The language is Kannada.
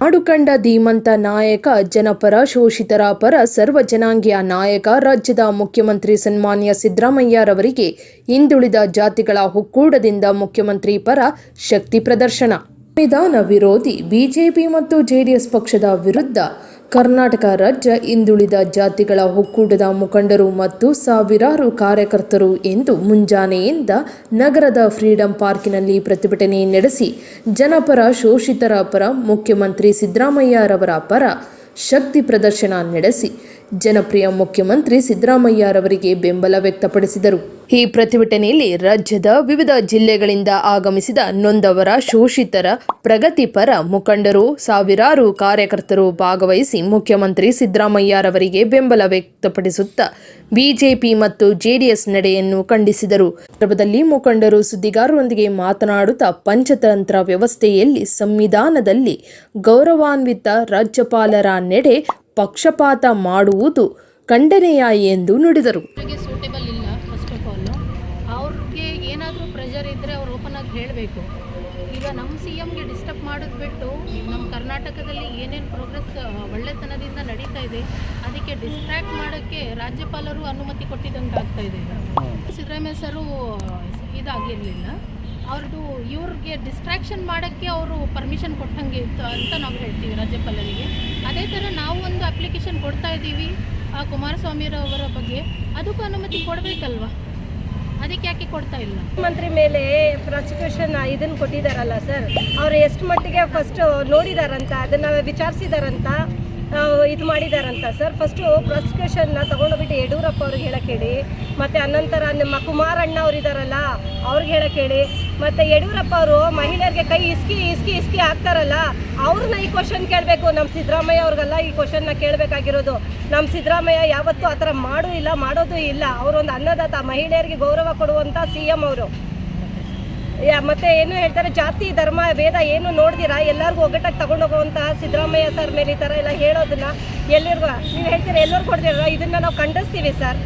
ನಾಡು ಕಂಡ ಧೀಮಂತ ನಾಯಕ, ಜನಪರ ಶೋಷಿತರ ಪರ ಸರ್ವ ಜನಾಂಗೀಯ ನಾಯಕ, ರಾಜ್ಯದ ಮುಖ್ಯಮಂತ್ರಿ ಸನ್ಮಾನ್ಯ ಸಿದ್ದರಾಮಯ್ಯರವರಿಗೆ ಹಿಂದುಳಿದ ಜಾತಿಗಳ ಹುಕ್ಕೂಡದಿಂದ ಮುಖ್ಯಮಂತ್ರಿ ಪರ ಶಕ್ತಿ ಪ್ರದರ್ಶನ. ಸಂವಿಧಾನ ವಿರೋಧಿ ಬಿಜೆಪಿ ಮತ್ತು ಜೆಡಿಎಸ್ ಪಕ್ಷದ ವಿರುದ್ಧ ಕರ್ನಾಟಕ ರಾಜ್ಯ ಹಿಂದುಳಿದ ಜಾತಿಗಳ ಒಕ್ಕೂಟದ ಮುಖಂಡರು ಮತ್ತು ಸಾವಿರಾರು ಕಾರ್ಯಕರ್ತರು ಎಂದು ಮುಂಜಾನೆಯಿಂದ ನಗರದ ಫ್ರೀಡಂ ಪಾರ್ಕಿನಲ್ಲಿ ಪ್ರತಿಭಟನೆ ನಡೆಸಿ ಜನಪರ ಶೋಷಿತರ ಪರ ಮುಖ್ಯಮಂತ್ರಿ ಸಿದ್ದರಾಮಯ್ಯರವರ ಪರ ಶಕ್ತಿ ಪ್ರದರ್ಶನ ನಡೆಸಿ ಜನಪ್ರಿಯ ಮುಖ್ಯಮಂತ್ರಿ ಸಿದ್ದರಾಮಯ್ಯರವರಿಗೆ ಬೆಂಬಲ ವ್ಯಕ್ತಪಡಿಸಿದರು. ಈ ಪ್ರತಿಭಟನೆಯಲ್ಲಿ ರಾಜ್ಯದ ವಿವಿಧ ಜಿಲ್ಲೆಗಳಿಂದ ಆಗಮಿಸಿದ ನೊಂದವರ ಶೋಷಿತರ ಪ್ರಗತಿಪರ ಮುಖಂಡರು, ಸಾವಿರಾರು ಕಾರ್ಯಕರ್ತರು ಭಾಗವಹಿಸಿ ಮುಖ್ಯಮಂತ್ರಿ ಸಿದ್ದರಾಮಯ್ಯರವರಿಗೆ ಬೆಂಬಲ ವ್ಯಕ್ತಪಡಿಸುತ್ತಾ ಬಿಜೆಪಿ ಮತ್ತು ಜೆಡಿಎಸ್ ನಡೆಯನ್ನು ಖಂಡಿಸಿದರು. ಸಂದರ್ಭದಲ್ಲಿ ಮುಖಂಡರು ಸುದ್ದಿಗಾರರೊಂದಿಗೆ ಮಾತನಾಡುತ್ತಾ ಪಂಚತಂತ್ರ ವ್ಯವಸ್ಥೆಯಲ್ಲಿ ಸಂವಿಧಾನದಲ್ಲಿ ಗೌರವಾನ್ವಿತ ರಾಜ್ಯಪಾಲರ ನಡೆ ಪಕ್ಷಪಾತ ಮಾಡುವುದು ಖಂಡನೆಯ ಎಂದು ನುಡಿದರು. ಸೂಟೇಬಲ್ ಇಲ್ಲ ಫಸ್ಟ್ ಆಫ್ ಆಲ್ ಅವ್ರಿಗೆ ಏನಾದರೂ ಪ್ರೆಷರ್ ಇದ್ದರೆ ಅವ್ರು ಓಪನ್ ಆಗಿ ಹೇಳಬೇಕು. ಈಗ ನಮ್ಮ ಸಿ ಎಮ್ಗೆ ಡಿಸ್ಟರ್ಬ್ ಮಾಡೋದು ಬಿಟ್ಟು ನಮ್ಮ ಕರ್ನಾಟಕದಲ್ಲಿ ಏನೇನು ಪ್ರೋಗ್ರೆಸ್ ಒಳ್ಳೆತನದಿಂದ ನಡೀತಾ ಇದೆ, ಅದಕ್ಕೆ ಡಿಸ್ಟ್ರ್ಯಾಕ್ಟ್ ಮಾಡೋಕ್ಕೆ ರಾಜ್ಯಪಾಲರು ಅನುಮತಿ ಕೊಟ್ಟಿದ್ದಂಗೆ ಆಗ್ತಾ ಇದೆ ಸಿದ್ದರಾಮಯ್ಯ ಸರು, ಇದಾಗಿರಲಿಲ್ಲ. ಅವ್ರದ್ದು ಇವ್ರಿಗೆ ಡಿಸ್ಟ್ರಾಕ್ಷನ್ ಮಾಡೋಕ್ಕೆ ಅವರು ಪರ್ಮಿಷನ್ ಕೊಟ್ಟಂಗೆ ಇತ್ತು ಅಂತ ನಾವು ಹೇಳ್ತೀವಿ ರಾಜ್ಯಪಾಲರಿಗೆ. ಅದೇ ಥರ ನಾವು ಒಂದು ಅಪ್ಲಿಕೇಶನ್ ಕೊಡ್ತಾ ಇದ್ದೀವಿ, ಆ ಕುಮಾರಸ್ವಾಮಿರವರ ಬಗ್ಗೆ. ಅದಕ್ಕೂ ಅನುಮತಿ ಕೊಡಬೇಕಲ್ವಾ? ಅದಕ್ಕೆ ಯಾಕೆ ಕೊಡ್ತಾ ಇಲ್ಲ? ಮುಖ್ಯಮಂತ್ರಿ ಮೇಲೆ ಪ್ರಾಸಿಕ್ಯೂಷನ್ ಇದನ್ನು ಕೊಟ್ಟಿದ್ದಾರಲ್ಲ ಸರ್, ಅವ್ರು ಎಷ್ಟು ಮಟ್ಟಿಗೆ ಫಸ್ಟ್ ನೋಡಿದಾರಂತ, ಅದನ್ನು ವಿಚಾರಿಸಿದಾರಂತ? ಇದು ಮಾಡಿದಾರಂತ ಸರ್. ಫಸ್ಟು ಪ್ರಾಸಿಕ್ಯೂಷನ್ನ ತೊಗೊಂಡೋಗ್ಬಿಟ್ಟು ಯಡಿಯೂರಪ್ಪ ಅವ್ರಿಗೆ ಹೇಳಕ್ಕೆ ಹೇಳಿ, ಮತ್ತು ಅನಂತರ ನಿಮ್ಮ ಕುಮಾರಣ್ಣ ಅವ್ರು ಇದ್ದಾರಲ್ಲ ಅವ್ರಿಗೆ ಹೇಳಕ್ಕೆ ಹೇಳಿ, ಮತ್ತು ಯಡಿಯೂರಪ್ಪ ಅವರು ಮಹಿಳೆಯರಿಗೆ ಕೈ ಇಸ್ಕಿ ಇಸ್ಕಿ ಇಸ್ಕಿ ಹಾಕ್ತಾರಲ್ಲ, ಅವ್ರನ್ನ ಈ ಕ್ವಶನ್ ಕೇಳಬೇಕು. ನಮ್ಮ ಸಿದ್ದರಾಮಯ್ಯ ಅವ್ರಿಗೆಲ್ಲ ಈ ಕ್ವಶನ್ನ ಕೇಳಬೇಕಾಗಿರೋದು. ನಮ್ಮ ಸಿದ್ದರಾಮಯ್ಯ ಯಾವತ್ತೂ ಆ ಥರ ಮಾಡೂ ಇಲ್ಲ, ಮಾಡೋದು ಇಲ್ಲ. ಅವರೊಂದು ಅನ್ನದಾತ ಮಹಿಳೆಯರಿಗೆ ಗೌರವ ಕೊಡುವಂಥ ಸಿ ಎಂ ಅವರು. ಮತ್ತೆ ಏನು ಹೇಳ್ತಾರೆ, ಜಾತಿ, ಧರ್ಮ ವೇದ ಏನು ನೋಡ್ದಿರಾ? ಎಲ್ಲರಿಗೂ ಒಗ್ಗಟ್ಟಾಗಿ ತಗೊಂಡೋಗುವಂತಹ ಸಿದ್ದರಾಮಯ್ಯ ಸರ್ ಮೇಲೆ ಈ ಥರ ಎಲ್ಲ ಹೇಳೋದನ್ನ ಎಲ್ಲರಿಗೂ ನೀವು ಹೇಳ್ತೀರಾ, ಎಲ್ಲರೂ ಕೊಡ್ತೀರ? ಇದನ್ನ ನಾವು ಖಂಡಿಸ್ತೀವಿ ಸರ್.